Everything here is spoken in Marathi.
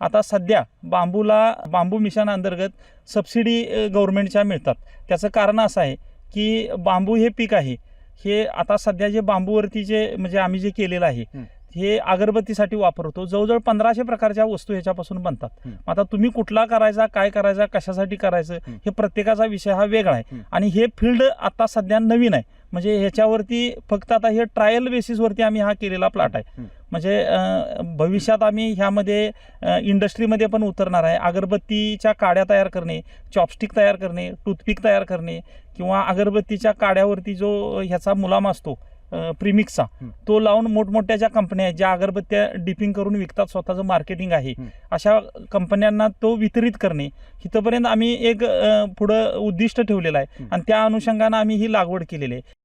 आता सध्या बांबूला बांबू मिशन अंतर्गत सबसिडी अ, गव्हर्नमेंटच्या मिळतात त्याचं कारण असं आहे की बांबू हे पीक आहे हे आता सध्या जे बांबूवरती जे म्हणजे आम्ही जे केलेलं आहे हं. अगरबत्तीसाठी वापरतो जवळजवळ पंधराशे प्रकारच्या वस्तू ह्याच्यापासून बनतात. आता तुम्ही कुठला करायचा काय करायचा कशासाठी करायचं हं. प्रत्येकाचा विषय हा वेगळा आहे. आणि हे फील्ड आता सध्या नवीन आहे म्हणजे ह्याच्यावरती फक्त आता हे ट्रायल बेसिसवरती आम्ही हा केलेला प्लॉट आहे. म्हणजे भविष्यात आम्ही ह्यामध्ये इंडस्ट्रीमध्ये पण उतरणार आहे अगरबत्तीच्या काड्या तयार करणे चॉपस्टिक तयार करणे टूथपिक तयार करणे किंवा अगरबत्तीच्या काड्यावरती जो ह्याचा मुलाम असतो प्रिमिक्सचा. तो लावून मोठमोठ्या ज्या कंपन्या आहेत ज्या अगरबत्त्या डिपिंग करून विकतात स्वतःचं मार्केटिंग आहे. अशा कंपन्यांना तो वितरित करणे इथंपर्यंत आम्ही एक पुढं उद्दिष्ट ठेवलेलं आहे. आणि त्या अनुषंगानं आम्ही ही लागवड केलेली आहे